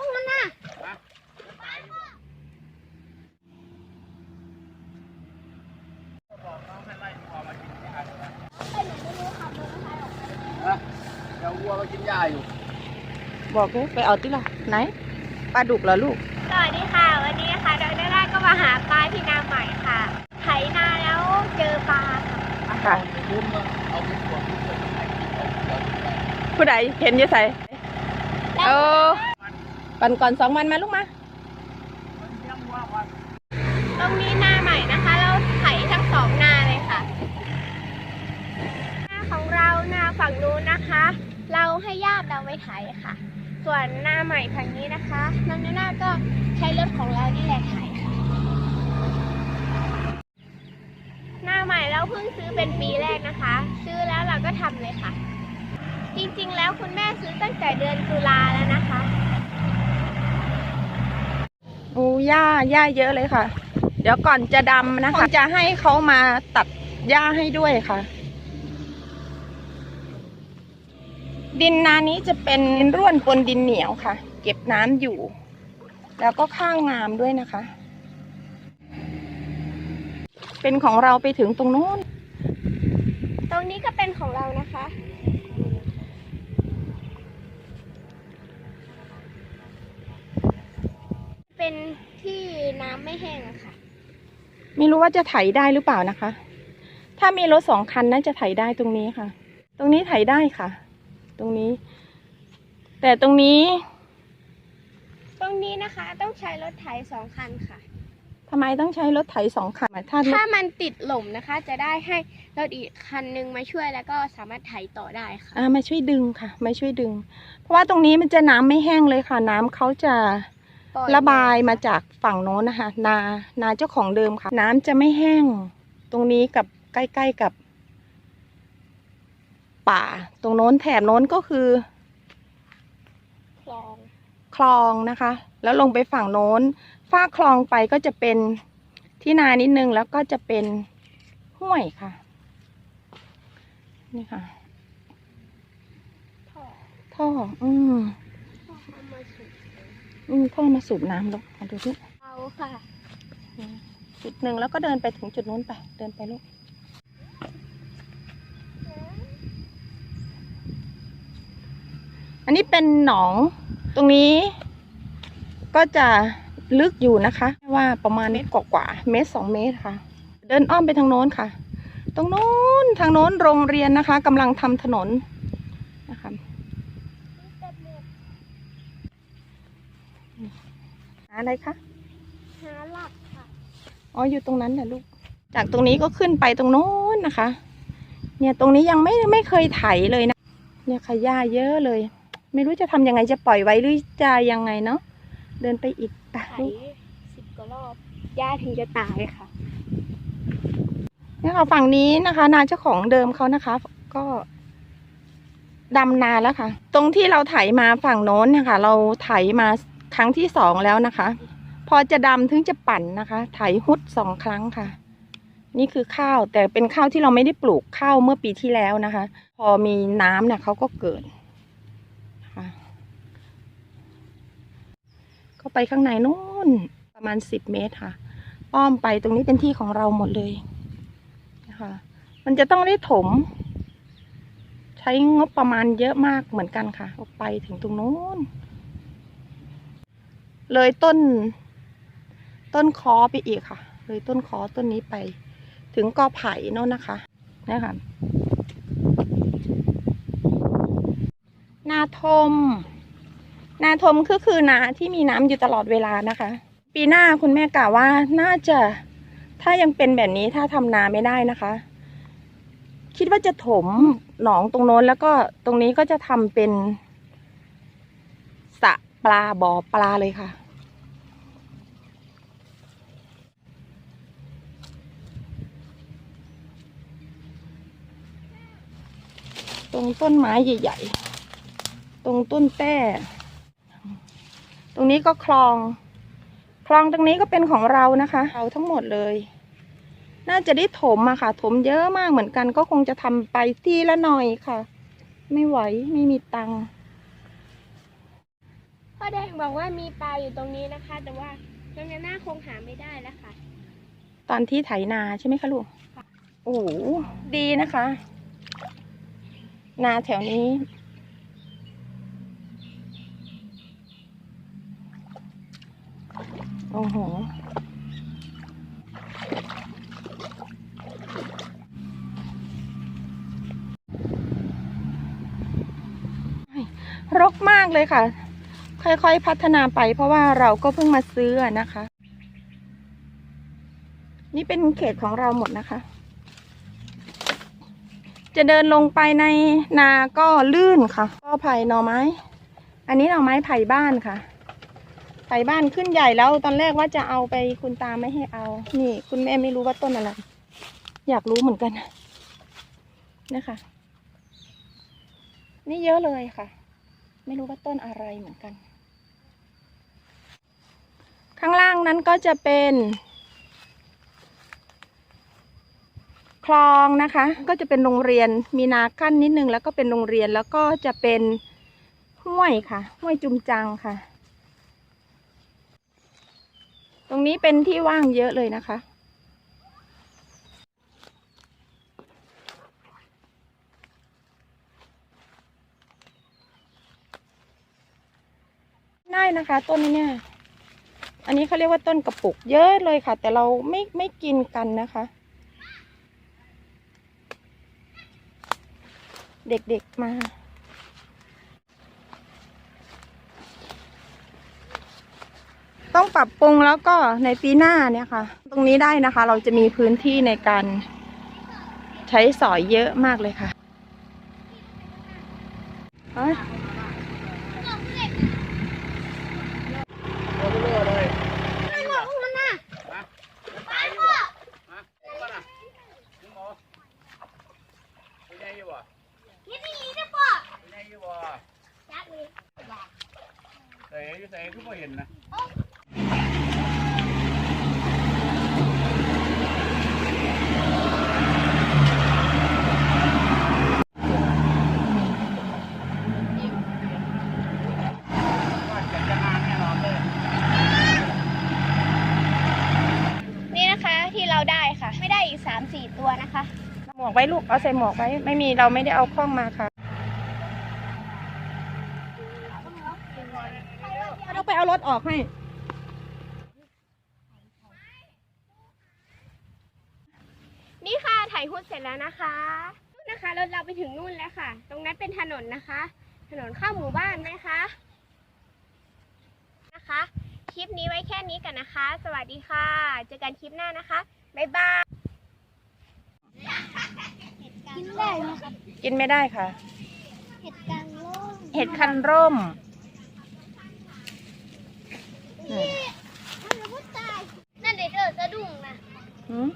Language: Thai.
พวกมันน่ะบอกน้องให้ไล่วัวมากินหญ้าใช่ไปไหนไม่รู้ขับมอเอร์ไซค์ออกไปฮะเดี๋ยววัวมากินหญ้าอยู่ บอกเลยไปเอาติล่ะไหนปลาดุกเหรอลูก สวัสดีค่ะ วันนี้ค่ะดรได้ก็มาหาปลาที่นาใหม่ค่ะ ไถนาแล้วเจอปลาค่ะค่ะคุ้มอะเอาไปขวดเลยไปกินอยวดูไปผู้ใดเห็นอ่อนก่อนสองวันมาลูกมาต้อนตรงนี้นาใหม่นะคะ เราไถทั้งสองนาเลยค่ะ นาของเรานาฝั่งนู้นนะคะ เราให้ญาติเราไปไถค่ะ ส่วนนาใหม่ทางนี้นะคะน้องนาน่าก็ใช้รถของเรานี่แหละไถค่ะ นาใหม่เราเพิ่งซื้อเป็นปีแรกนะคะ ซื้อแล้วเราก็ทำเลยค่ะ จริงๆ แล้วคุณแม่ซื้อตั้งแต่เดือนตุลาแล้วนะคะ โอ้หญ้าหญ้าเยอะเลยค่ะ เดี๋ยวก่อนจะดำนะคะ จะให้เขามาตัดหญ้าให้ด้วยค่ะ ดินนานี้จะเป็นร่วนปนดินเหนียวค่ะ เก็บน้ำอยู่ แล้วก็ข้างงามด้วยนะคะ เป็นของเราไปถึงตรงนู้น ตรงนี้ก็เป็นของเรานะคะ เป็นที่น้ำไม่แห้งอะค่ะ ไม่รู้ว่าจะไถได้หรือเปล่านะคะ ถ้ามีรถสองคันน่าจะไถได้ตรงนี้ค่ะ ตรงนี้ไถได้ค่ะ ตรงนี้ แต่ตรงนี้ ตรงนี้นะคะ ต้องใช้รถไถสองคันค่ะทำไมต้องใช้รถไถสองคันถ้ารถถ้ามันติดหล่มนะคะ จะได้ให้รถอีกคันนึงมาช่วยแล้วก็สามารถไถต่อได้ค่ะอ่ามาช่วยดึงค่ะ มาช่วยดึง เพราะว่าตรงนี้มันจะน้ำไม่แห้งเลยค่ะ น้ำเขาจะปล่อย ระบายมาจากฝั่งโน้นนะคะนานาเจ้าของเดิมค่ะ น้ำจะไม่แห้ง ตรงนี้กับใกล้ๆกับ ป่า ตรงโน้นแถบโน้นก็คือ คลองคลองนะคะ แล้วลงไปฝั่งโน้นฝ้ากคลองไปก็จะเป็นที่นานิดนึงแล้วก็จะเป็นห้วยค่ะ นี่ค่ะท่อท่ออืมท่ อเอามาสูบอืมท่อมาสูบน้ำลงมาดูที่เอาค่ะ จุดหนึ่งแล้วก็เดินไปถึงจุดนู้นไป เดินไปลูกอันนี้เป็นหนองตรงนี้ ก็จะลึกอยู่นะคะ ว่าประมาณเมตรกว่าๆเมตรสองเมตรค่ะ เดินอ้อมไปทางโน้นค่ะ ตรงโน้นทางโน้นโรงเรียนนะคะกำลังทำถนนนะคะหา อะไรคะ หาหลักค่ะ อ๋อ อยู่ตรงนั้นแหละลูก จากตรงนี้ก็ขึ้นไปตรงโน้นนะคะ เนี่ยตรงนี้ยังไม่ไม่เคยไถเลยนะ เนี่ยขยะเยอะเลย ไม่รู้จะทำยังไงจะปล่อยไว้หรือจะยังไงเนาะ เดินไปอีกไปไถลูกสิบกว่ารอบย่าถึงจะตายค่ะเนี่ยค่ะฝั่งนี้นะคะ นาเจ้าของเดิมเขานะคะ ก็ดำนาแล้วค่ะ ตรงที่เราไถมาฝั่งโน้นเนี่ยค่ะ เราไถมา ครั้งที่สองแล้วนะคะ พอจะดำถึงจะปั่นนะคะไถฮุดสองครั้งค่ะ นี่คือข้าวแต่เป็นข้าวที่เราไม่ได้ปลูกข้าวเมื่อปีที่แล้วนะคะ พอมีน้ำเนี่ยเขาก็เกิดค่ะเข้าไปข้างในนู้นประมาณสิบเมตรค่ะ อ้อมไปตรงนี้เป็นที่ของเราหมดเลยนะคะ มันจะต้องได้ถม ใช้งบประมาณเยอะมากเหมือนกันค่ะ ออกไปถึงตรงนู้น เลยต้น ต้นคอไปอีกค่ะ เลยต้นคอต้นนี้ไป ถึงกอไผ่โน่นนะคะนะคะนาทม นาทมก็คือนาที่มีน้ำอยู่ตลอดเวลานะคะ ปีหน้าคุณแม่กล่าวว่าน่าจะถ้ายังเป็นแบบนี้ถ้าทำนาไม่ได้นะคะ คิดว่าจะถมหนองตรงโน้นแล้วก็ตรงนี้ก็จะทำเป็นสระ ปลาบ่อปลาเลยค่ะ ตรงต้นไม้ใหญ่ ๆ ตรงต้นแต้ ตรงนี้ก็คลอง คลองตรงนี้ก็เป็นของเรานะคะ เราทั้งหมดเลย น่าจะได้ถมอะค่ะ ถมเยอะมากเหมือนกัน ก็คงจะทำไปทีละหน่อยค่ะ ไม่ไหวไม่มีตังค์ พพ่อแดงบอกว่ามีปลาอยู่ตรงนี้นะคะ แต่ว่าน้องยาน่าคงหาไม่ได้แล้วค่ะ ตอนที่ไถนาใช่ไหมคะลูก โอ้โหดีนะคะ นาแถวนี้ โอ้โห รกมากเลยค่ะ ค่อยๆ พัฒนาไป เพราะว่าเราก็เพิ่งมาซื้อนะคะ นี่เป็นเขตของเราหมดนะคะ จะเดินลงไปในนาก็ลื่นค่ะ ก็ไผ่หน่อไม้ อันนี้หน่อไม้ไผ่บ้านค่ะไผ่บ้านขึ้นใหญ่แล้วตอนแรกว่าจะเอาไปคุณตาไม่ให้เอา นี่ คุณแม่ไม่รู้ว่าต้นอะไร อยากรู้เหมือนกันนะคะ นี่เยอะเลยค่ะ ไม่รู้ว่าต้นอะไรเหมือนกัน ข้างล่างนั้นก็จะเป็น คลองนะคะ ก็จะเป็นโรงเรียนมีนากั้นนิดนึงแล้วก็เป็นโรงเรียนแล้วก็จะเป็นห้วยค่ะ ห้วยจุมจังค่ะ ตรงนี้เป็นที่ว่างเยอะเลยนะคะได้นะคะ ต้นนี้เนี่ย อันนี้เขาเรียกว่าต้นกระปุกเยอะเลยค่ะ แต่เราไม่ไม่กินกันนะคะ เด็กๆมา ต้องปรับปรุงแล้วก็ในปีหน้าเนี่ยค่ะ ตรงนี้ได้นะคะ เราจะมีพื้นที่ในการใช้สอยเยอะมากเลยค่ะเอ้ย โอ้โหเลย ไม่บอกพวกมันน่ะ ฮะตายอยู่บ่ฮะว่าน่ะมึงหมอเป็นไงอยู่บ่ นี่นี่นะพ่อ เป็นไงอยู่บ่ จับเลย ใส่อยู่ใส่คือบ่ เห็นนะว่าจะจะงานแน่นอนเลยนี่นะคะที่เราได้ค่ะ ไม่ได้อีกสามสี่ตัวนะคะ หมวกไว้ลูกเอาใส่หมวกไว้ ไม่มีเราไม่ได้เอาข้องมาค่ะเราไปเอารถออกให้นี่ค่ะถ่ายหุ้นเสร็จแล้วนะคะนู่นนะคะรถเราไปถึงนู่นแล้วค่ะ ตรงนั้นเป็นถนนนะคะ ถนนเข้าหมู่บ้านไหมคะนะคะ คลิปนี้ไว้แค่นี้กันนะคะ สวัสดีค่ะ เจอกันคลิปหน้านะคะบ๊ายบายกินได้ไหมครับกินไม่ได้ค่ะ เห็ดกลางโลกเห็ดคันร่มมันรู้ตาย นั่นเด็กเออสะดุ้งนะหืม